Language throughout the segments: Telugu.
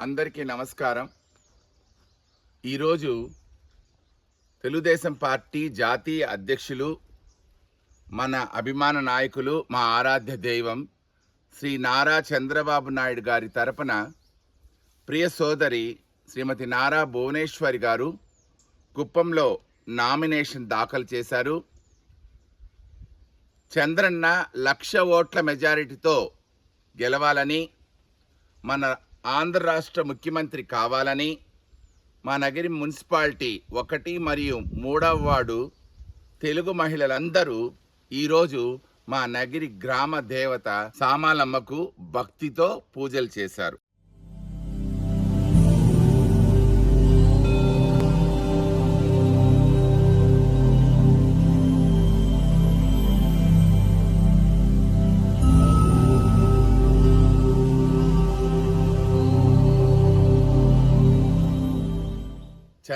అందరికీ నమస్కారం. ఈరోజు తెలుగుదేశం పార్టీ జాతీయ అధ్యక్షులు మన అభిమాన నాయకులు మా ఆరాధ్య దైవం శ్రీ నారా చంద్రబాబు నాయుడు గారి తరపున ప్రియ సోదరి శ్రీమతి నారా భువనేశ్వరి గారు కుప్పంలో నామినేషన్ దాఖలు చేశారు. చంద్రన్న లక్ష ఓట్ల మెజారిటీతో గెలవాలని మన ఆంధ్ర రాష్ట్ర ముఖ్యమంత్రి కావాలని మా నగరి మున్సిపాలిటీ ఒకటి మరియు మూడవ వార్డు తెలుగు మహిళలందరూ ఈరోజు మా నగిరి గ్రామ దేవత సామాలమ్మకు భక్తితో పూజలు చేశారు.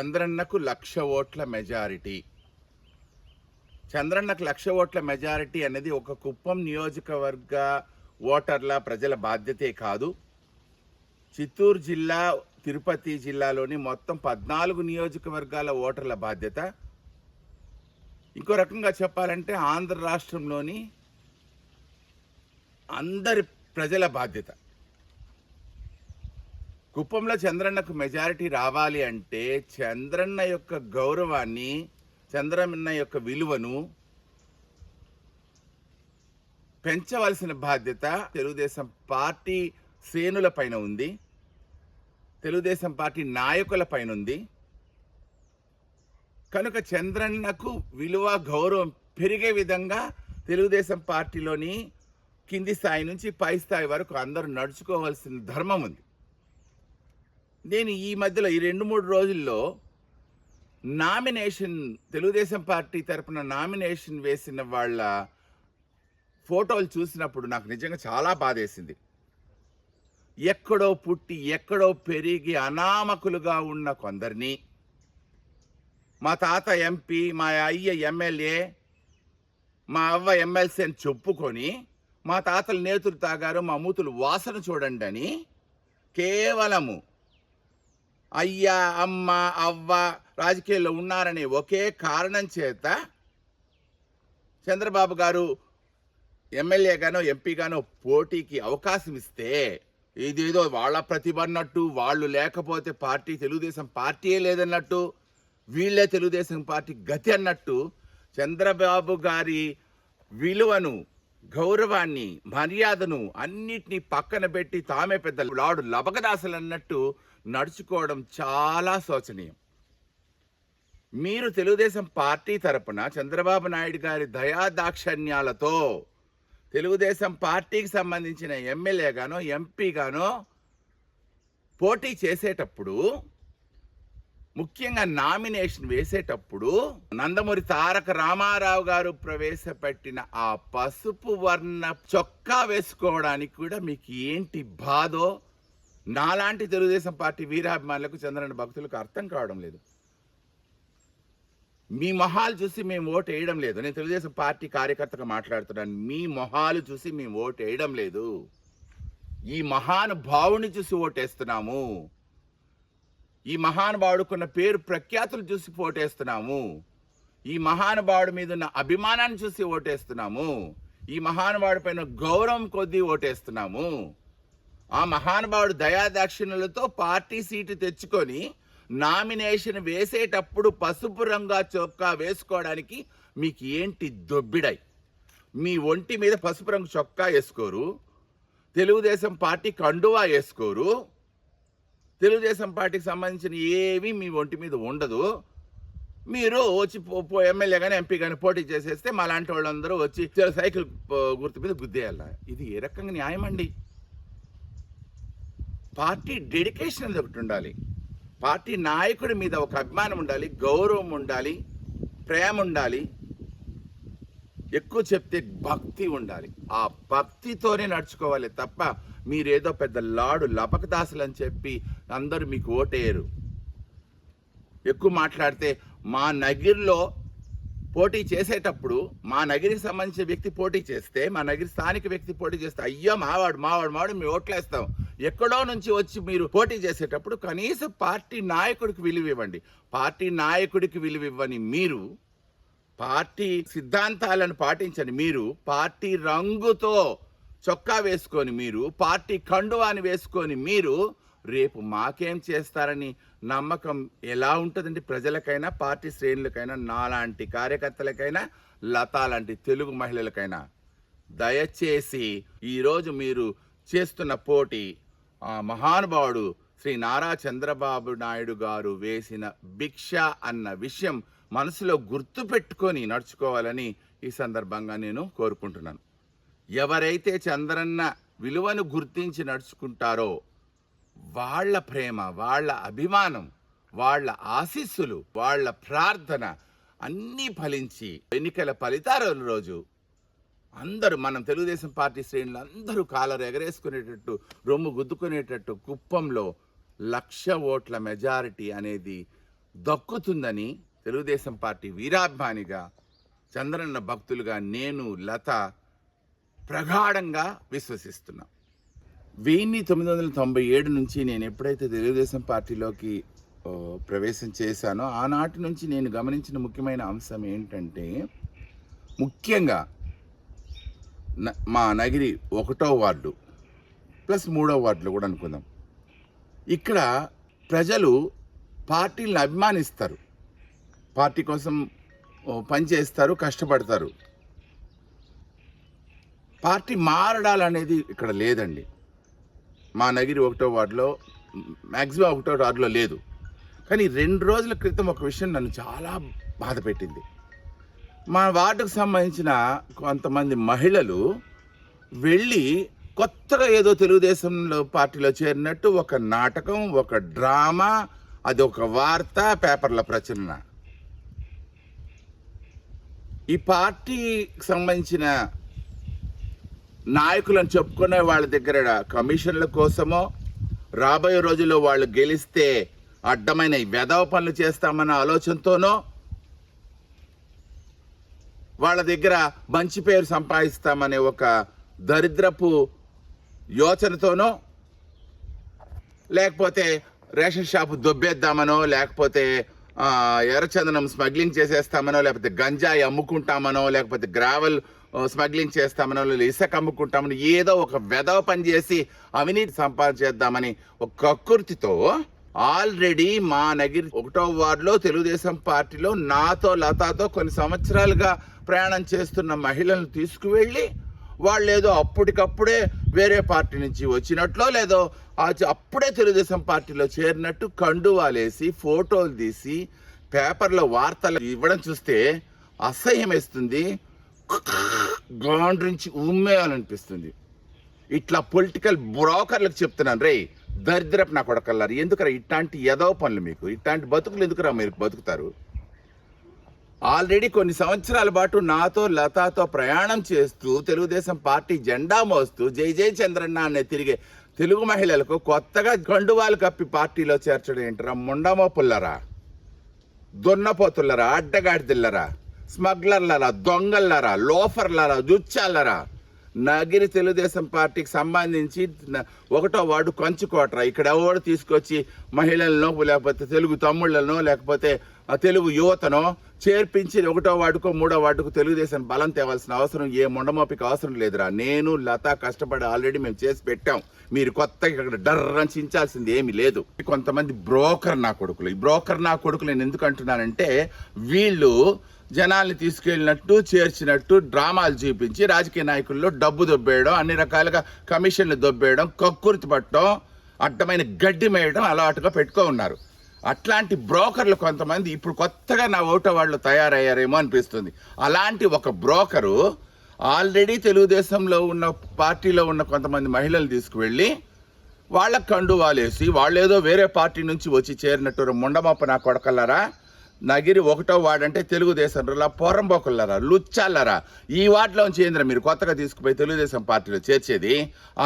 చంద్రన్నకు లక్ష ఓట్ల మెజారిటీ. చంద్రన్నకు లక్ష ఓట్ల మెజారిటీ అనేది ఒక కుప్పం నియోజకవర్గ ఓటర్ల ప్రజల బాధ్యతే కాదు. చిత్తూరు జిల్లా తిరుపతి జిల్లాలోని మొత్తం పద్నాలుగు నియోజకవర్గాల ఓటర్ల బాధ్యత. ఇంకో రకంగా చెప్పాలంటే ఆంధ్ర రాష్ట్రంలోని అందరి ప్రజల బాధ్యత. కుప్పంలో చంద్రన్నకు మెజారిటీ రావాలి అంటే చంద్రన్న యొక్క గౌరవాన్ని చంద్రన్న యొక్క విలువను పెంచవలసిన బాధ్యత తెలుగుదేశం పార్టీ శ్రేణుల పైన ఉంది. తెలుగుదేశం పార్టీ నాయకుల పైన ఉంది. కనుక చంద్రన్నకు విలువ గౌరవం పెరిగే విధంగా తెలుగుదేశం పార్టీలోని కింది స్థాయి నుంచి పై స్థాయి వరకు అందరూ నడుచుకోవాల్సిన ధర్మం ఉంది. నేను ఈ మధ్యలో ఈ రెండు మూడు రోజుల్లో నామినేషన్ తెలుగుదేశం పార్టీ తరపున నామినేషన్ వేసిన వాళ్ళ ఫోటోలు చూసినప్పుడు నాకు నిజంగా చాలా బాధేసింది. ఎక్కడో పుట్టి ఎక్కడో పెరిగి అనామకులుగా ఉన్న కొందరిని మా తాత ఎంపీ మా అయ్య ఎమ్మెల్యే మా అవ్వ ఎమ్మెల్సీ అని చెప్పుకొని మా తాతలు నేతులు తాగారు మా మూతులు వాసన చూడండి అని కేవలము అయ్య అమ్మ అవ్వ రాజకీయాల్లో ఉన్నారనే ఒకే కారణం చేత చంద్రబాబు గారు ఎమ్మెల్యేగానో ఎంపీగానో పోటీకి అవకాశం ఇస్తే ఇదేదో వాళ్ళ ప్రతిభ అన్నట్టు వాళ్ళు లేకపోతే పార్టీ తెలుగుదేశం పార్టీయే లేదన్నట్టు వీళ్ళే తెలుగుదేశం పార్టీ గతి అన్నట్టు చంద్రబాబు గారి విలువను గౌరవాన్ని మర్యాదను అన్నిటినీ పక్కన పెట్టి తామే పెద్ద లాడు లబకదాసలు అన్నట్టు నడుచుకోవడం చాలా శోచనీయం. మీరు తెలుగుదేశం పార్టీ తరపున చంద్రబాబు నాయుడు గారి దయా దాక్షణ్యాలతో తెలుగుదేశం పార్టీకి సంబంధించిన ఎమ్మెల్యేగానో ఎంపీగానో పోటీ చేసేటప్పుడు ముఖ్యంగా నామినేషన్ వేసేటప్పుడు నందమూరి తారక రామారావు గారు ప్రవేశపెట్టిన ఆ పసుపు వర్ణ చొక్కా వేసుకోవడానికి కూడా మీకు ఏంటి బాధో నాలాంటి తెలుగుదేశం పార్టీ వీరాభిమానులకు చంద్రన్న భక్తులకు అర్థం కావడం లేదు. మీ మొహాలు చూసి మేము ఓటు వేయడం లేదు. నేను తెలుగుదేశం పార్టీ కార్యకర్తగా మాట్లాడుతున్నాను. మీ మొహాలు చూసి మేము ఓటు వేయడం లేదు. ఈ మహానుభావుని చూసి ఓటేస్తున్నాము ఈ మహానుభావుడుకున్న పేరు ప్రఖ్యాతులు చూసి ఓటేస్తున్నాము ఈ మహానుభావుడి మీద ఉన్న అభిమానాన్ని చూసి ఓటేస్తున్నాము ఈ మహానుభావుడి పైన గౌరవం కొద్దీ ఓటేస్తున్నాము ఆ మహానుభావుడు దయాదాక్షిణ్యులతో పార్టీ సీటు తెచ్చుకొని నామినేషన్ వేసేటప్పుడు పసుపు రంగా చొక్కా వేసుకోవడానికి మీకు ఏంటి దొబ్బిడై మీ ఒంటి మీద పసుపు రంగు చొక్కా వేసుకోరు తెలుగుదేశం పార్టీ కండువా వేసుకోరు తెలుగుదేశం పార్టీకి సంబంధించిన ఏవి మీ ఒంటి మీద ఉండదు. మీరు వచ్చి ఎమ్మెల్యే కానీ ఎంపీ కానీ పోటీ చేసేస్తే మా లాంటి వాళ్ళందరూ వచ్చి సైకిల్ గుర్తు మీద గుద్దేయాల? ఇది ఏ రకంగా న్యాయం అండి పార్టీ డెడికేషన్ అనేది ఒకటి ఉండాలి. పార్టీ నాయకుడి మీద ఒక అభిమానం ఉండాలి గౌరవం ఉండాలి ప్రేమ ఉండాలి. ఎక్కువ చెప్తే భక్తి ఉండాలి. ఆ భక్తితోనే నడుచుకోవాలి తప్ప మీరేదో పెద్ద లాడు లపకదాసులు అని చెప్పి అందరూ మీకు ఓటేయరు. ఎక్కువ మాట్లాడితే మా నగిరిలో పోటీ చేసేటప్పుడు మా నగిరికి సంబంధించిన వ్యక్తి పోటీ చేస్తే మా నగిరి స్థానిక వ్యక్తి పోటీ చేస్తే అయ్యో మావాడు మావాడు మావాడు మేము ఓట్లేస్తాం. ఎక్కడో నుంచి వచ్చి మీరు పోటీ చేసేటప్పుడు కనీసం పార్టీ నాయకుడికి విలువ ఇవ్వండి. పార్టీ నాయకుడికి విలువ ఇవ్వని మీరు పార్టీ సిద్ధాంతాలను పాటించని మీరు పార్టీ రంగుతో చొక్కా వేసుకొని మీరు పార్టీ కండువాని వేసుకొని మీరు రేపు మాకేం చేస్తారని నమ్మకం ఎలా ఉంటుందండి? ప్రజలకైనా పార్టీ శ్రేణులకైనా నాలాంటి కార్యకర్తలకైనా లతా లాంటి తెలుగు మహిళలకైనా దయచేసి ఈరోజు మీరు చేస్తున్న పోటీ ఆ మహానుభావుడు శ్రీ నారా చంద్రబాబు నాయుడు గారు వేసిన భిక్ష అన్న విషయం మనసులో గుర్తు పెట్టుకొని నడుచుకోవాలని ఈ సందర్భంగా నేను కోరుకుంటున్నాను. ఎవరైతే చంద్రన్న విలువను గుర్తించి నడుచుకుంటారో వాళ్ళ ప్రేమ వాళ్ళ అభిమానం వాళ్ళ ఆశీస్సులు వాళ్ళ ప్రార్థన అన్నీ ఫలించి ఎన్నికల ఫలితాల రోజు అందరూ మనం తెలుగుదేశం పార్టీ శ్రేణులు అందరూ కాలరు ఎగరేసుకునేటట్టు రొమ్ము గుద్దుకునేటట్టు కుప్పంలో లక్ష ఓట్ల మెజారిటీ అనేది దక్కుతుందని తెలుగుదేశం పార్టీ వీరాభిమానిగా చంద్రన్న భక్తులుగా నేను లత ప్రగాఢంగా విశ్వసిస్తున్నా. వెయ్యి తొమ్మిది వందల తొంభై ఏడు నుంచి నేను ఎప్పుడైతే తెలుగుదేశం పార్టీలోకి ప్రవేశం చేశానో ఆనాటి నుంచి నేను గమనించిన ముఖ్యమైన అంశం ఏంటంటే ముఖ్యంగా మా నగిరి ఒకటో వార్డు ప్లస్ మూడో వార్డులో కూడా అనుకుందాం. ఇక్కడ ప్రజలు పార్టీలను అభిమానిస్తారు. పార్టీ కోసం పనిచేస్తారు కష్టపడతారు. పార్టీ మారడాలనేది ఇక్కడ లేదండి. మా నగిరి ఒకటో వార్డులో మ్యాక్సిమం ఒకటో వార్డులో లేదు. కానీ రెండు రోజుల క్రితం ఒక విషయం నన్ను చాలా బాధ పెట్టింది. మా వార్డుకు సంబంధించిన కొంతమంది మహిళలు వెళ్ళి కొత్తగా ఏదో తెలుగుదేశంలో పార్టీలో చేరినట్టు ఒక నాటకం ఒక డ్రామా అది ఒక వార్త పేపర్ల ప్రచురణ. ఈ పార్టీకి సంబంధించిన నాయకులను చెప్పుకునే వాళ్ళ దగ్గర కమిషన్ల కోసమో రాబోయే రోజుల్లో వాళ్ళు గెలిస్తే అడ్డమైన వెధవ పనులు చేస్తామన్న ఆలోచనతోనో వాళ్ళ దగ్గర మంచి పేరు సంపాదిస్తామనే ఒక దరిద్రపు యోచనతోనో లేకపోతే రేషన్ షాపు దొబ్బేద్దామనో లేకపోతే ఎర్రచందనం స్మగ్లింగ్ చేసేస్తామనో లేకపోతే గంజాయి అమ్ముకుంటామనో లేకపోతే గ్రావెల్ స్మగ్లింగ్ చేస్తామనో లేదా ఇసుక అమ్ముకుంటామని ఏదో ఒక వెధవ పని చేసి అవినీతి సంపాదించేద్దామని ఒక కక్కుర్తితో ఆల్రెడీ మా నగిరి ఒకటో వార్డులో తెలుగుదేశం పార్టీలో నాతో లతాతో కొన్ని సంవత్సరాలుగా ప్రయాణం చేస్తున్న మహిళలను తీసుకువెళ్ళి వాళ్ళు ఏదో అప్పటికప్పుడే వేరే పార్టీ నుంచి వచ్చినట్లో లేదో ఆ అప్పుడే తెలుగుదేశం పార్టీలో చేరినట్టు కండువాలేసి ఫోటోలు తీసి పేపర్లో వార్తలు ఇవ్వడం చూస్తే అసహ్యం వేస్తుంది గాండ్రించి ఉమ్మేయాలనిపిస్తుంది. ఇట్లా పొలిటికల్ బ్రోకర్లకు చెప్తున్నాను రే దరిద్రపు నా కొడకల్లారు. ఎందుకురా ఇట్లాంటి ఎదవ పనులు మీకు? ఇట్లాంటి బతుకులు ఎందుకురా మీరు బతుకుతారు? ఆల్రెడీ కొన్ని సంవత్సరాల పాటు నాతో లతాతో ప్రయాణం చేస్తూ తెలుగుదేశం పార్టీ జెండా మోస్తూ జై జై చంద్రన్న అనే తిరిగే తెలుగు మహిళలకు కొత్తగా గండువాలు కప్పి పార్టీలో చేర్చడం ఏంటరా? ముండమో పుల్లరా? దున్నపోతుల్లరా? అడ్డగాడిదిల్లరా? స్మగ్లర్లరా దొంగలరా లోఫర్లరా జుచ్చాలరా నగిరి తెలుగుదేశం పార్టీకి సంబంధించి ఒకటో వార్డు కంచుకోటరా. ఇక్కడ ఎవడు తీసుకొచ్చి మహిళలను లేకపోతే తెలుగు తమ్ముళ్ళను లేకపోతే తెలుగు యువతను చేర్పించి ఒకటో వాటికో మూడో వాటికో తెలుగుదేశం బలం తేవాల్సిన అవసరం ఏ ముండమోపిక అవసరం లేదురా. నేను లత కష్టపడి ఆల్రెడీ మేము చేసి పెట్టాం. మీరు కొత్తగా ఇక్కడ డర్రని చించాల్సింది ఏమీ లేదు. కొంతమంది బ్రోకర్ నా కొడుకులు. ఈ బ్రోకర్ నా కొడుకులు నేను ఎందుకు అంటున్నానంటే వీళ్ళు జనాల్ని తీసుకెళ్ళినట్టు చేర్చినట్టు డ్రామాలు చూపించి రాజకీయ నాయకుల్లో డబ్బు దొబ్బేయడం అన్ని రకాలుగా కమిషన్లు దొబ్బేయడం కక్కుర్తి పట్టడం అడ్డమైన గడ్డి మేయడం అలవాటుగా పెట్టుకో ఉన్నారు. అట్లాంటి బ్రోకర్లు కొంతమంది ఇప్పుడు కొత్తగా నా ఓటో వాళ్ళు తయారయ్యారేమో అనిపిస్తుంది. అలాంటి ఒక బ్రోకరు ఆల్రెడీ తెలుగుదేశంలో ఉన్న పార్టీలో ఉన్న కొంతమంది మహిళలు తీసుకువెళ్ళి వాళ్ళకు కండువాలేసి వాళ్ళేదో వేరే పార్టీ నుంచి వచ్చి చేరినట్టు ముండమప్ప నా కొడకల్లారా? నగిరి ఒకటో వార్డు అంటే తెలుగుదేశం రా పొరంబోకులరా లుచ్చాలరా ఈ వార్డులోంచి ఏంద్ర మీరు కొత్తగా తీసుకుపోయి తెలుగుదేశం పార్టీలో చేర్చేది?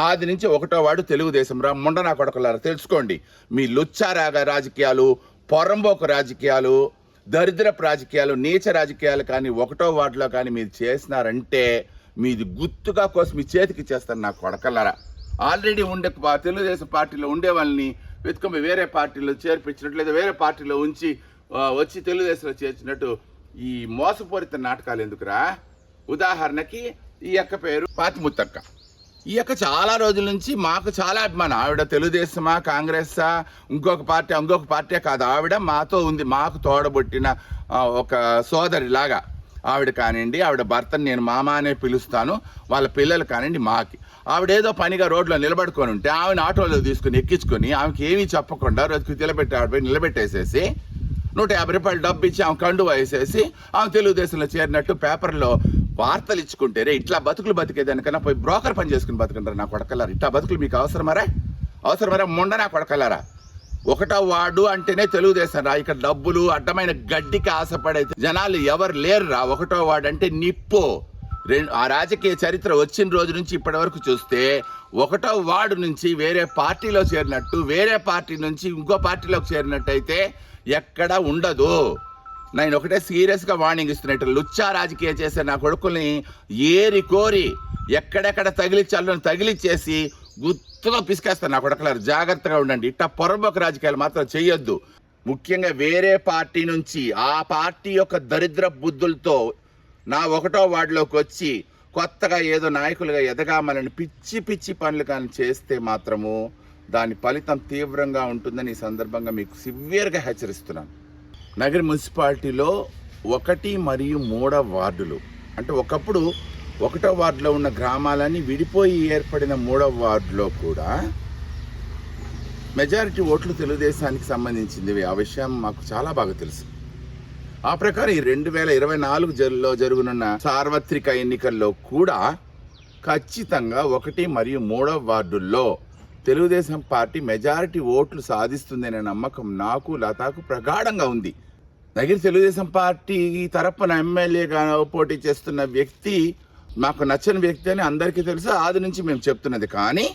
ఆది నుంచి ఒకటో వార్డు తెలుగుదేశం రా ముండ నా కొడకలరా తెలుసుకోండి. మీ లుచ్చారాగా రాజకీయాలు పొరంబోకు రాజకీయాలు దరిద్రపు రాజకీయాలు నీచ రాజకీయాలు కానీ ఒకటో వార్డులో కానీ మీరు చేసినారంటే మీది గుర్తుగా కోసం మీ చేతికి ఇచ్చేస్తారు నా కొడకలరా ఆల్రెడీ ఉండే పా- తెలుగుదేశం పార్టీలో ఉండే వాళ్ళని వెతుకొని వేరే పార్టీలో చేర్పించినట్లు లేదా వేరే పార్టీలో ఉంచి వచ్చి తెలుగుదేశంలో చేర్చినట్టు ఈ మోసపూరిత నాటకాలు ఎందుకురా? ఉదాహరణకి ఈ అక్క పేరు పాతిముత్తక్క ఈ యొక్క చాలా రోజుల నుంచి మాకు చాలా అభిమానం. ఆవిడ తెలుగుదేశమా కాంగ్రెస్సా? ఇంకొక పార్టీ ఇంకొక పార్టీ కాదు. ఆవిడ మాతో ఉంది. మాకు తోడబుట్టిన ఒక సోదరి లాగా ఆవిడ కానివ్వండి ఆవిడ భర్తని నేను మామ అనే పిలుస్తాను. వాళ్ళ పిల్లలు కానివ్వండి మాకి. ఆవిడ ఏదో పనిగా రోడ్లో నిలబడుకొని ఉంటే ఆమెను ఆటోలో తీసుకుని ఎక్కించుకొని ఆమెకి ఏమీ చెప్పకుండా రోజుకి నిలబెట్టి ఆవిడ పోయి నిలబెట్టేసేసి నూట యాభై రూపాయలు డబ్బు ఇచ్చి ఆమె కండు వేసేసి ఆమె తెలుగుదేశంలో చేరినట్టు పేపర్లో వార్తలు ఇచ్చుకుంటే రే ఇట్లా బతుకులు బతికేదానికన్నా పోయి బ్రోకర్ పని చేసుకుని బతుకుంటారు నా కొడకలారా. ఇట్లా బతుకులు మీకు అవసరమరా? అవసరమరా? మొండ నా కొడకలారా? ఒకటో వార్డు అంటేనే తెలుగుదేశం రా. ఇక్కడ డబ్బులు అడ్డమైన గడ్డికి ఆశపడే జనాలు ఎవరు లేరు రా ఒకటో వార్డు అంటే నిప్పు. రెండు ఆ రాజకీయ చరిత్ర వచ్చిన రోజు నుంచి ఇప్పటి వరకు చూస్తే ఒకటో వార్డు నుంచి వేరే పార్టీలో చేరినట్టు వేరే పార్టీ నుంచి ఇంకో పార్టీలోకి చేరినట్టయితే ఎక్కడ ఉండదు. నేను ఒకటే సీరియస్గా వార్నింగ్ ఇస్తున్నట్టు లుచ్చా రాజకీయ చేసే నా కొడుకుల్ని ఏరి కోరి ఎక్కడెక్కడ తగిలిచ్చాలో తగిలిచ్చేసి గుర్తుగా పిసికేస్తాను నా కొడుకులారు. జాగ్రత్తగా ఉండండి. ఇట్ట పొరబోక రాజకీయాలు మాత్రం చేయొద్దు ముఖ్యంగా వేరే పార్టీ నుంచి ఆ పార్టీ యొక్క దరిద్ర బుద్ధులతో నా ఒకటో వార్డులోకి వచ్చి కొత్తగా ఏదో నాయకులుగా ఎదగామని పిచ్చి పిచ్చి పనులు కానీ చేస్తే మాత్రము దాని ఫలితం తీవ్రంగా ఉంటుందని ఈ సందర్భంగా మీకు సివియర్గా హెచ్చరిస్తున్నాను. నగర మున్సిపాలిటీలో ఒకటి మరియు మూడవ వార్డులు. అంటే ఒకప్పుడు ఒకటో వార్డులో ఉన్న గ్రామాలన్నీ విడిపోయి ఏర్పడిన మూడవ వార్డులో కూడా మెజారిటీ ఓట్లు తెలుగుదేశానికి సంబంధించింది. ఆ విషయం మాకు చాలా బాగా తెలుసు. ఆ ప్రకారం ఈ రెండు వేల ఇరవై నాలుగు జరులో జరుగునున్న సార్వత్రిక ఎన్నికల్లో కూడా ఖచ్చితంగా ఒకటి మరియు మూడవ వార్డుల్లో తెలుగుదేశం పార్టీ మెజారిటీ ఓట్లు సాధిస్తుందనే నమ్మకం నాకు లతాకు ప్రగాఢంగా ఉంది. దగ్గర తెలుగుదేశం పార్టీ తరపున ఎమ్మెల్యేగా పోటీ చేస్తున్న వ్యక్తి మాకు నచ్చని వ్యక్తి అని అందరికీ తెలుసు? ఆది నుంచి మేము చెప్తున్నది. కానీ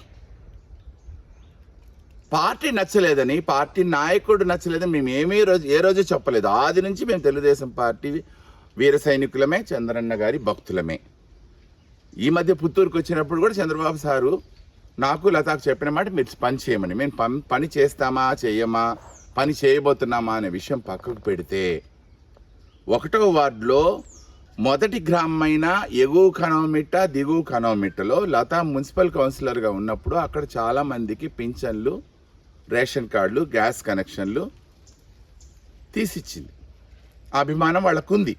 పార్టీ నచ్చలేదని పార్టీ నాయకుడు నచ్చలేదని మేము ఏమీ రోజు ఏ రోజు చెప్పలేదు. ఆది నుంచి మేము తెలుగుదేశం పార్టీ వీర సైనికులమే చంద్రన్న గారి భక్తులమే. ఈ మధ్య పుత్తూరుకు వచ్చినప్పుడు కూడా చంద్రబాబు సారు నాకు లతాకు చెప్పిన మాట మీరు పని చేయమని. మేము పని పని చేస్తామా చేయమా పని చేయబోతున్నామా అనే విషయం పక్కకు పెడితే ఒకటో వార్డులో మొదటి గ్రామమైన ఎగువ కనోమిట్ట దిగువ కనోమిట్టలో లతా మున్సిపల్ కౌన్సిలర్గా ఉన్నప్పుడు అక్కడ చాలామందికి పింఛన్లు రేషన్ కార్డులు గ్యాస్ కనెక్షన్లు తీసిచ్చింది. అభిమానం వాళ్ళకుంది.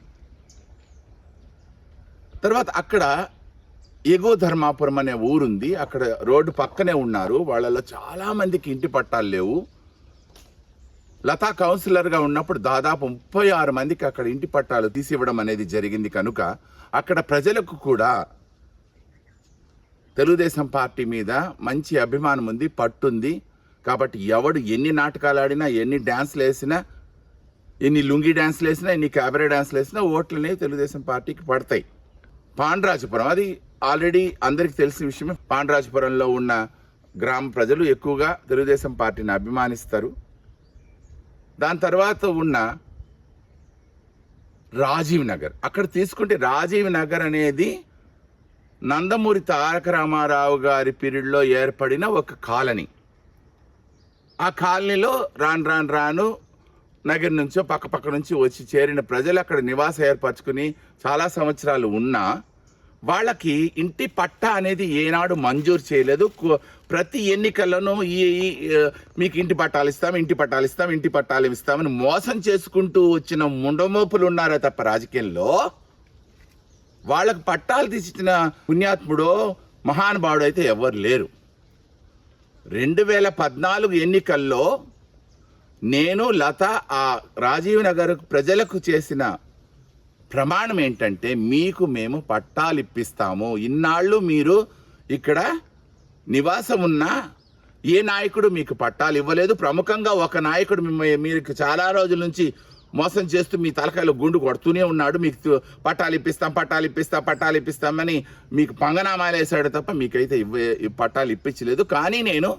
తర్వాత అక్కడ ఎగో ధర్మాపురం అనే ఊరుంది. అక్కడ రోడ్డు పక్కనే ఉన్నారు. వాళ్ళలో చాలామందికి ఇంటి పట్టాలు లేవు. లతా కౌన్సిలర్గా ఉన్నప్పుడు దాదాపు ముప్పై ఆరు మందికి అక్కడ ఇంటి పట్టాలు తీసివ్వడం అనేది జరిగింది కనుక అక్కడ ప్రజలకు కూడా తెలుగుదేశం పార్టీ మీద మంచి అభిమానం ఉంది పట్టుంది. కాబట్టి ఎవడు ఎన్ని నాటకాలు ఆడినా ఎన్ని డ్యాన్స్లు వేసినా ఎన్ని లుంగి డ్యాన్స్లు వేసినా ఎన్ని క్యాబరే డ్యాన్స్లు వేసినా ఓట్లనే తెలుగుదేశం పార్టీకి పడతాయి. పాండ్రాజపురం అది ఆల్రెడీ అందరికి తెలిసిన విషయమే పాండరాజపురంలో ఉన్న గ్రామ ప్రజలు ఎక్కువగా తెలుగుదేశం పార్టీని అభిమానిస్తారు. దాని తర్వాత ఉన్న రాజీవ్ నగర్. అక్కడ తీసుకుంటే రాజీవ్ నగర్ అనేది నందమూరి తారక రామారావు గారి పీరియడ్లో ఏర్పడిన ఒక కాలనీ. ఆ కాలనీలో రాను రాను రాను నగర్ నుంచో పక్క పక్క నుంచి వచ్చి చేరిన ప్రజలు అక్కడ నివాసం ఏర్పరచుకుని చాలా సంవత్సరాలు ఉన్నా వాళ్ళకి ఇంటి పట్టా అనేది ఏనాడు మంజూరు చేయలేదు. ప్రతి ఎన్నికల్లోనూ ఈ మీకు ఇంటి పట్టాలు ఇస్తాం ఇంటి పట్టాలు ఇస్తాం ఇంటి పట్టాలు ఇస్తామని మోసం చేసుకుంటూ వచ్చిన ముండమోపులు ఉన్నారే తప్ప రాజకీయంలో. వాళ్ళకు పట్టాలు తీసిన పుణ్యాత్ముడో మహానుభావుడు అయితే ఎవరు లేరు. రెండు వేల పద్నాలుగు ఎన్నికల్లో నేను లత ఆ రాజీవ్ నగర్ ప్రజలకు చేసిన ప్రమాణం ఏంటంటే మీకు మేము పట్టాలు ఇప్పిస్తాము. ఇన్నాళ్ళు మీరు ఇక్కడ నివాసం ఉన్న ఏ నాయకుడు మీకు పట్టాలు ఇవ్వలేదు. ప్రముఖంగా ఒక నాయకుడు మిమ్మల్ని మీకు చాలా రోజుల నుంచి మోసం చేస్తూ మీ తలకాయలో గుండు కొడుతూనే ఉన్నాడు. మీకు పట్టాలు ఇప్పిస్తాం పట్టాలు ఇప్పిస్తాం పట్టాలు ఇప్పిస్తామని మీకు పంగనామాలు వేశాడు తప్ప మీకైతే ఇవ్వే పట్టాలు ఇప్పించలేదు. కానీ నేను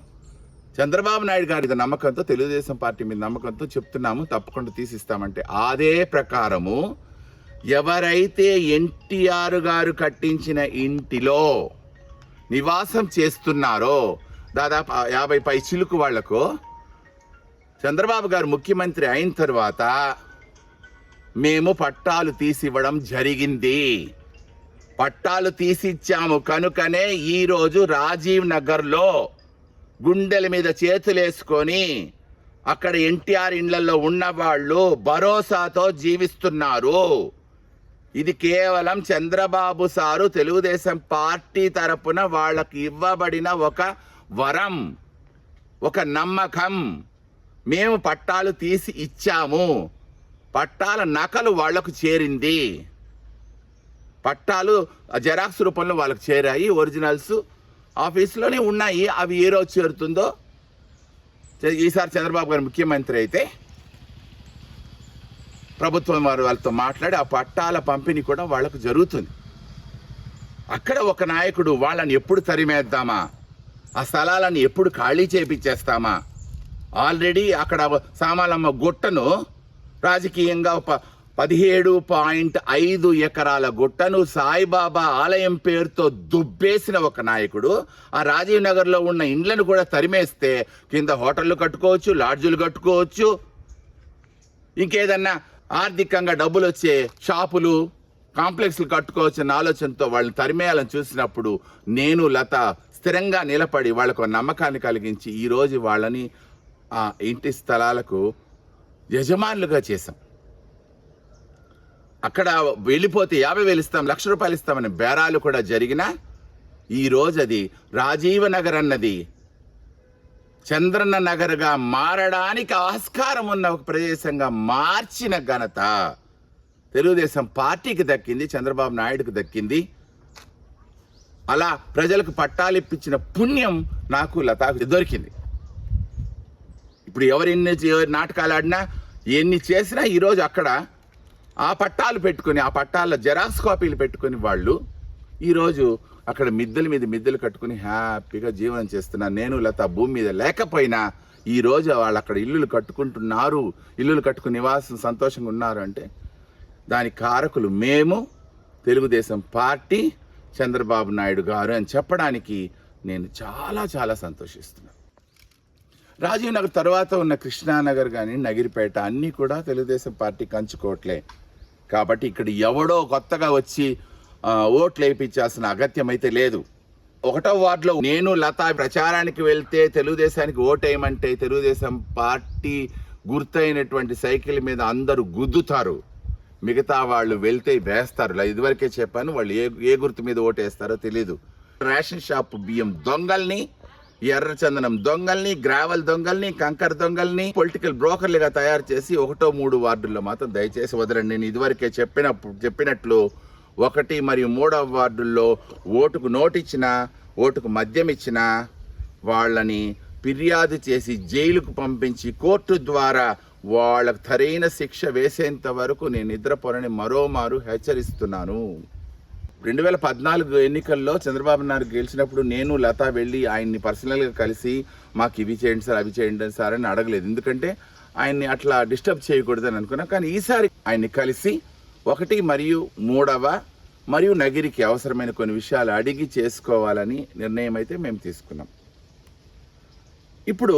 చంద్రబాబు నాయుడు గారి నమ్మకంతో తెలుగుదేశం పార్టీ మీద నమ్మకంతో చెప్తున్నాము. తప్పకుండా తీసిస్తామంటే. అదే ప్రకారము ఎవరైతే ఎన్టీఆర్ గారు కట్టించిన ఇంటిలో నివాసం చేస్తున్నారో దాదాపు యాభై పై చిలుకు వాళ్ళకు చంద్రబాబు గారు ముఖ్యమంత్రి అయిన తర్వాత మేము పట్టాలు తీసివ్వడం జరిగింది. పట్టాలు తీసిచ్చాము కనుకనే ఈరోజు రాజీవ్ నగర్లో గుండెల మీద చేతులేసుకొని అక్కడ ఎన్టీఆర్ ఇండ్లలో ఉన్నవాళ్ళు భరోసాతో జీవిస్తున్నారు. ఇది కేవలం చంద్రబాబు సారు తెలుగుదేశం పార్టీ తరపున వాళ్ళకి ఇవ్వబడిన ఒక వరం ఒక నమ్మకం. మేము పట్టాలు తీసి ఇచ్చాము. పట్టాల నకలు వాళ్ళకు చేరింది. పట్టాలు జెరాక్స్ రూపంలో వాళ్ళకి చేరాయి ఒరిజినల్స్ ఆఫీస్లోనే ఉన్నాయి. అవి ఏ రోజు చేరుతుందో? ఈసారి చంద్రబాబు గారు ముఖ్యమంత్రి అయితే ప్రభుత్వం వారు వాళ్ళతో మాట్లాడి ఆ పట్టాల పంపిణీ కూడా వాళ్ళకు జరుగుతుంది. అక్కడ ఒక నాయకుడు వాళ్ళని ఎప్పుడు తరిమేద్దామా? ఆ స్థలాలను ఎప్పుడు ఖాళీ చేపించేస్తామా ఆల్రెడీ అక్కడ సామాలమ్మ గుట్టను రాజకీయంగా ప పదిహేడు పాయింట్ ఐదు ఎకరాల గుట్టను సాయిబాబా ఆలయం పేరుతో దుబ్బేసిన ఒక నాయకుడు ఆ రాజీవ్ నగర్లో ఉన్న ఇండ్లను కూడా తరిమేస్తే కింద హోటళ్ళు కట్టుకోవచ్చు లాడ్జులు కట్టుకోవచ్చు. ఇంకేదన్నా ఆర్థికంగా డబ్బులు వచ్చే షాపులు కాంప్లెక్స్లు కట్టుకోవచ్చన్న ఆలోచనతో వాళ్ళని తరిమేయాలని చూసినప్పుడు నేను లత స్థిరంగా నిలబడి వాళ్ళకు నమ్మకాన్ని కలిగించి ఈరోజు వాళ్ళని ఆ ఇంటి స్థలాలకు యజమానులుగా చేశాం. అక్కడ వెళ్ళిపోతే యాభై వేలు ఇస్తాం లక్ష రూపాయలు ఇస్తామని బేరాలు కూడా జరిగిన ఈరోజు అది రాజీవ నగర్ అన్నది చంద్రన్న నగర్గా మారడానికి ఆస్కారం ఉన్న ఒక ప్రదేశంగా మార్చిన ఘనత తెలుగుదేశం పార్టీకి దక్కింది చంద్రబాబు నాయుడుకి దక్కింది. అలా ప్రజలకు పట్టాలిప్పించిన పుణ్యం నాకు లతాకు దొరికింది. ఇప్పుడు ఎవరెన్ని ఎవరి నాటకాలు ఆడినా ఎన్ని చేసినా ఈరోజు అక్కడ ఆ పట్టాలు పెట్టుకొని ఆ పట్టాల జెరాక్స్ కాపీలు పెట్టుకొని వాళ్ళు ఈరోజు అక్కడ మిద్దెల మీద మిద్దెలు కట్టుకుని హ్యాపీగా జీవనం చేస్తున్నా. నేను లత భూమి మీద లేకపోయినా ఈ రోజు వాళ్ళు అక్కడ ఇల్లులు కట్టుకుంటున్నారు. ఇల్లులు కట్టుకుని నివాసం సంతోషంగా ఉన్నారు అంటే దాని కారకులు మేము తెలుగుదేశం పార్టీ చంద్రబాబు నాయుడు గారు అని చెప్పడానికి నేను చాలా చాలా సంతోషిస్తున్నాను రాజీవ్ నగర్ తర్వాత ఉన్న కృష్ణానగర్ కానీ నగిరిపేట అన్నీ కూడా తెలుగుదేశం పార్టీ కంచుకోవట్లే కాబట్టి ఇక్కడ ఎవడో కొత్తగా వచ్చి ఓట్లు వేయించాల్సిన అగత్యం అయితే లేదు. ఒకటో వార్డులో నేను లత ప్రచారానికి వెళ్తే తెలుగుదేశానికి ఓటేయమంటే తెలుగుదేశం పార్టీ గుర్తైనటువంటి సైకిల్ మీద అందరూ గుద్దుతారు. మిగతా వాళ్ళు వెళ్తే వేస్తారు. ఇలా ఇదివరకే చెప్పాను వాళ్ళు ఏ ఏ గుర్తు మీద ఓటేస్తారో తెలీదు. రేషన్ షాప్ బియ్యం దొంగల్ని ఎర్రచందనం దొంగల్ని గ్రావెల్ దొంగల్ని కంకర్ దొంగల్ని పొలిటికల్ బ్రోకర్లుగా తయారు చేసి ఒకటో మూడు వార్డుల్లో మాత్రం దయచేసి వదలండి. నేను ఇదివరకే చెప్పినప్పుడు చెప్పినట్లు ఒకటి మరియు మూడవ వార్డుల్లో ఓటుకు నోటిచ్చిన ఓటుకు మద్యం ఇచ్చిన వాళ్ళని ఫిర్యాదు చేసి జైలుకు పంపించి కోర్టు ద్వారా వాళ్ళకు సరైన శిక్ష వేసేంత వరకు నేను నిద్రపోనని మరోమారు హెచ్చరిస్తున్నాను. రెండు వేల పద్నాలుగు ఎన్నికల్లో చంద్రబాబు నాయుడు గెలిచినప్పుడు నేను లత వెళ్ళి ఆయన్ని పర్సనల్గా కలిసి మాకు ఇవి చేయండి సార్ అవి చేయండి సార్ అని అడగలేదు. ఎందుకంటే ఆయన్ని అట్లా డిస్టర్బ్ చేయకూడదని అనుకున్నా కానీ ఈసారి ఆయన్ని కలిసి ఒకటి మరియు మూడవ మరియు నగిరికి అవసరమైన కొన్ని విషయాలు అడిగి చేసుకోవాలని నిర్ణయం అయితే మేము తీసుకున్నాం. ఇప్పుడు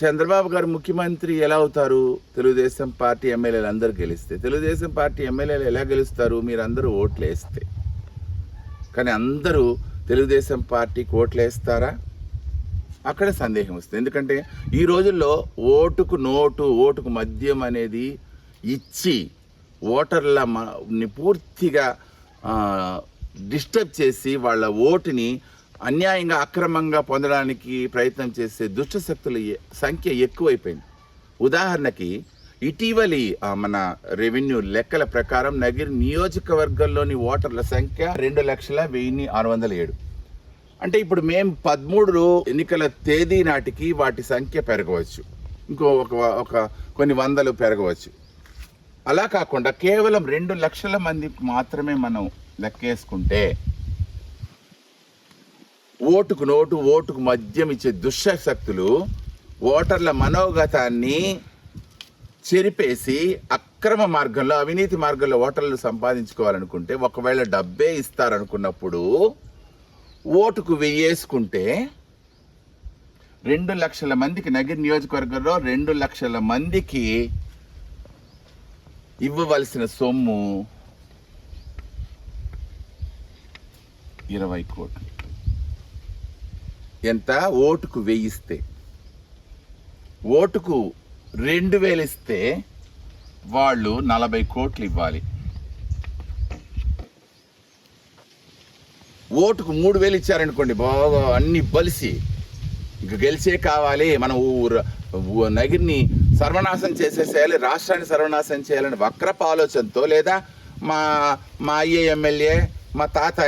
చంద్రబాబు గారు ముఖ్యమంత్రి ఎలా అవుతారు? తెలుగుదేశం పార్టీ ఎమ్మెల్యేలు అందరూ గెలిస్తే తెలుగుదేశం పార్టీ ఎమ్మెల్యేలు ఎలా గెలుస్తారు? మీరందరూ ఓట్లు వేస్తే కానీ అందరూ తెలుగుదేశం పార్టీకి ఓట్లు వేస్తారా అక్కడ సందేహం వస్తుంది. ఎందుకంటే ఈ రోజుల్లో ఓటుకు నోటు ఓటుకు మద్యం అనేది ఇచ్చి ఓటర్ల మ- ని పూర్తిగా డిస్టర్బ్ చేసి వాళ్ళ ఓటుని అన్యాయంగా అక్రమంగా పొందడానికి ప్రయత్నం చేసే దుష్ట శక్తుల సంఖ్య ఎక్కువైపోయింది. ఉదాహరణకి ఇటీవలి మన రెవెన్యూ లెక్కల ప్రకారం నగిరి నియోజకవర్గంలోని ఓటర్ల సంఖ్య రెండు లక్షల వెయ్యి ఆరు వందల ఏడు. అంటే ఇప్పుడు మేము పదమూడు ఎన్నికల తేదీ నాటికి వాటి సంఖ్య పెరగవచ్చు. ఇంకో ఒక ఒక కొన్ని వందలు పెరగవచ్చు. అలా కాకుండా కేవలం రెండు లక్షల మంది మాత్రమే మనం లెక్కేసుకుంటే ఓటుకు నోటు ఓటుకు మద్యం ఇచ్చే దుశ్శక్తులు ఓటర్ల మనోగతాన్ని చెరిపేసి అక్రమ మార్గంలో అవినీతి మార్గంలో ఓటర్లు సంపాదించుకోవాలనుకుంటే ఒకవేళ డబ్బే ఇస్తారనుకున్నప్పుడు ఓటుకు వెయ్యేసుకుంటే రెండు లక్షల మందికి నగిరి నియోజకవర్గంలో రెండు లక్షల మందికి ఇవ్వవలసిన సొమ్ము ఇరవై కోట్లు. ఎంత? ఓటుకు వెయ్యిస్తే ఓటుకు రెండు వేలు ఇస్తే వాళ్ళు నలభై కోట్లు ఇవ్వాలి. ఓటుకు మూడు వేలు ఇచ్చారనుకోండి బాగా అన్ని బలిసి. ఇంక గెలిచే కావాలి మనం ఊరు నగిరిని సర్వనాశం చేసేసేయాలి రాష్ట్రాన్ని సర్వనాశనం చేయాలని వక్రప ఆలోచనతో లేదా మా మా అయ్య ఎమ్మెల్యే మా తాత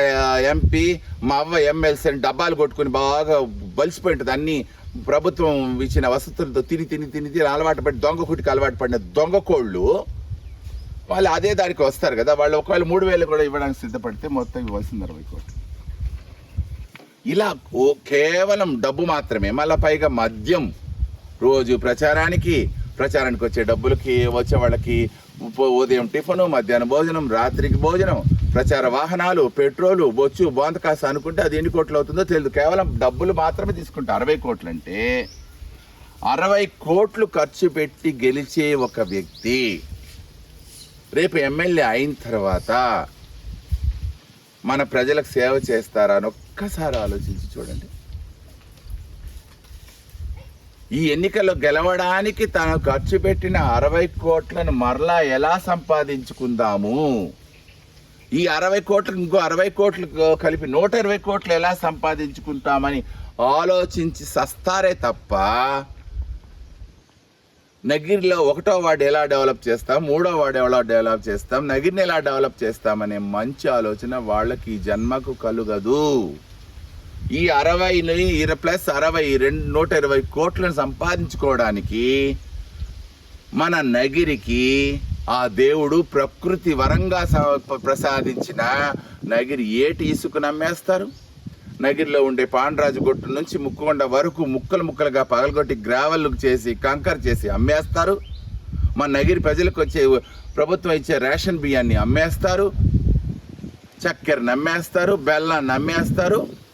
ఎంపీ మా అవ్వ ఎమ్మెల్సీ అని డబ్బాలు కొట్టుకుని బాగా బలిసిపోయి ఉంటుంది అన్ని ప్రభుత్వం ఇచ్చిన వసతులతో తిని తిని తిని తిని అలవాటు పడి దొంగ కుటికి అలవాటు పడిన దొంగ కోళ్ళు వాళ్ళు అదే దానికి వస్తారు కదా. వాళ్ళు ఒకవేళ మూడు వేలు కూడా ఇవ్వడానికి సిద్ధపడితే మొత్తం ఇవ్వాల్సింది అరవై కోట్లు. ఇలా కేవలం డబ్బు మాత్రమే మళ్ళీ పైగా మద్యం రోజు ప్రచారానికి ప్రచారానికి వచ్చే డబ్బులకి వచ్చే వాళ్ళకి ఉదయం టిఫను మధ్యాహ్నం భోజనం రాత్రికి భోజనం ప్రచార వాహనాలు పెట్రోలు బొచ్చు బోంతకాస అనుకుంటే అది ఎన్ని కోట్లు అవుతుందో తెలియదు. కేవలం డబ్బులు మాత్రమే తీసుకుంటారు అరవై కోట్లు అంటే అరవై కోట్లు ఖర్చు పెట్టి గెలిచే ఒక వ్యక్తి రేపు ఎమ్మెల్యే అయిన తర్వాత మన ప్రజలకు సేవ చేస్తారా అని ఒక్కసారి ఆలోచించి చూడండి. ఈ ఎన్నికల్లో గెలవడానికి తాను ఖర్చు పెట్టిన అరవై కోట్లను మరలా ఎలా సంపాదించుకుందాము? ఈ అరవై కోట్లకు ఇంకో అరవై కోట్లు కలిపి నూట ఇరవై కోట్లు ఎలా సంపాదించుకుంటామని ఆలోచించి సస్తారే తప్ప నగిరిలో ఒకటో వార్డు ఎలా డెవలప్ చేస్తాం మూడో వార్డు ఎలా డెవలప్ చేస్తాం నగిరిని ఎలా డెవలప్ చేస్తామనే మంచి ఆలోచన వాళ్ళకి ఈ జన్మకు కలుగదు. ఈ అరవై ఇరవై ప్లస్ అరవై రెండు నూట ఇరవై కోట్లను సంపాదించుకోవడానికి మన నగిరికి ఆ దేవుడు ప్రకృతి వరంగా స- ప్రసాదించిన నగిరి ఏటి ఇసుక నమ్మేస్తారు? నగిరిలో ఉండే పాండరాజు గొట్టు నుంచి ముక్కుకొండ వరకు ముక్కలు ముక్కలుగా పగలగొట్టి గ్రావెల్ చేసి కంకర్ చేసి అమ్మేస్తారు. మన నగిరి ప్రజలకు వచ్చే ప్రభుత్వం ఇచ్చే రేషన్ బియ్యాన్ని అమ్మేస్తారు. చక్కెర నమ్మేస్తారు. బెల్లాన్ని అమ్మేస్తారు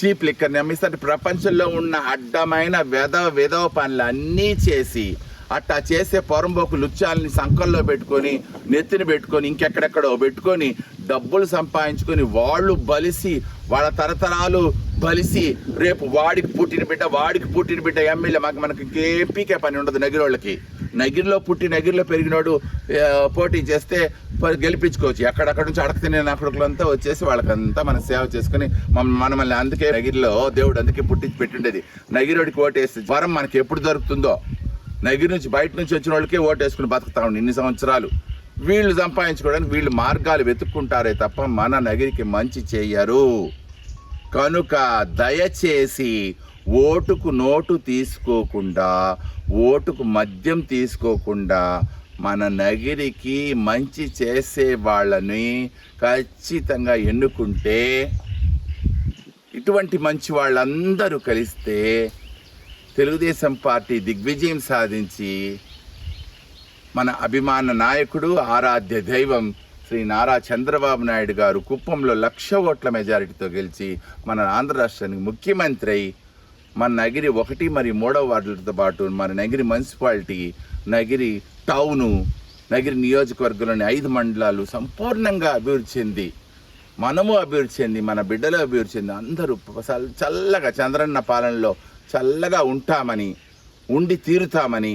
చీప్ లిక్కర్ని అమ్మిస్తారు ప్రపంచంలో ఉన్న అడ్డమైన వెధవ విధవ పనులు అన్నీ చేసి అట్టా చేసే పొరంబోకు లుచ్చాలని సంకల్లో పెట్టుకొని నెత్తిని పెట్టుకొని ఇంకెక్కడెక్కడో పెట్టుకొని డబ్బులు సంపాదించుకొని వాళ్ళు బలిసి వాళ్ళ తరతరాలు బలిసి రేపు వాడికి పుట్టిన బిడ్డ వాడికి పుట్టిన బిడ్డ ఎమ్మెల్యే మాకు మనకి కేపీకే పని ఉండదు నగిరోళ్ళకి. నగిరిలో పుట్టి నగిరిలో పెరిగినోడు పోటీ చేస్తే గెలిపించుకోవచ్చు. ఎక్కడక్కడ నుంచి అడక తినే నాకుడుకులంతా వచ్చేసి వాళ్ళకంతా మనం సేవ చేసుకుని మనమల్ని అందుకే నగిరిలో దేవుడు అందుకే పుట్టించి పెట్టిండేది. నగిరోడికి ఓటేస్తే వరం మనకి ఎప్పుడు దొరుకుతుందో? నగిరి నుంచి బయట నుంచి వచ్చిన వాళ్ళకే ఓటేసుకుని బతుకుతా ఉండి ఇన్ని సంవత్సరాలు. వీళ్ళు సంపాదించుకోవడానికి వీళ్ళు మార్గాలు వెతుక్కుంటారే తప్ప మన నగిరికి మంచి చేయరు. కనుక దయచేసి ఓటుకు నోటు తీసుకోకుండా ఓటుకు మద్యం తీసుకోకుండా మన నగిరికి మంచి చేసే వాళ్ళని ఖచ్చితంగా ఎన్నుకుంటే ఇటువంటి మంచి వాళ్ళందరూ కలిస్తే తెలుగుదేశం పార్టీ దిగ్విజయం సాధించి మన అభిమాన నాయకుడు ఆరాధ్య దైవం శ్రీ నారా చంద్రబాబు నాయుడు గారు కుప్పంలో లక్ష ఓట్ల మెజారిటీతో గెలిచి మన ఆంధ్ర రాష్ట్రానికి ముఖ్యమంత్రి అయి మన నగిరి ఒకటి మరి మూడవ వార్డులతో పాటు మన నగిరి మున్సిపాలిటీ నగిరి టౌను నగిరి నియోజకవర్గంలోని ఐదు మండలాలు సంపూర్ణంగా అభివృద్ధి చెంది మనము అభివృద్ధి చెంది మన బిడ్డలు అభివృద్ధి చెంది అందరూ చల్లగా చంద్రన్న పాలనలో చల్లగా ఉంటామని ఉండి తీరుతామని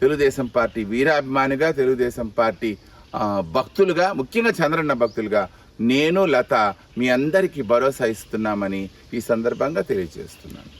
తెలుగుదేశం పార్టీ వీరాభిమానిగా తెలుగుదేశం పార్టీ భక్తులుగా ముఖ్యంగా చంద్రన్న భక్తులుగా నేను లత మీ అందరికీ భరోసా ఇస్తున్నామని ఈ సందర్భంగా తెలియజేస్తున్నాను.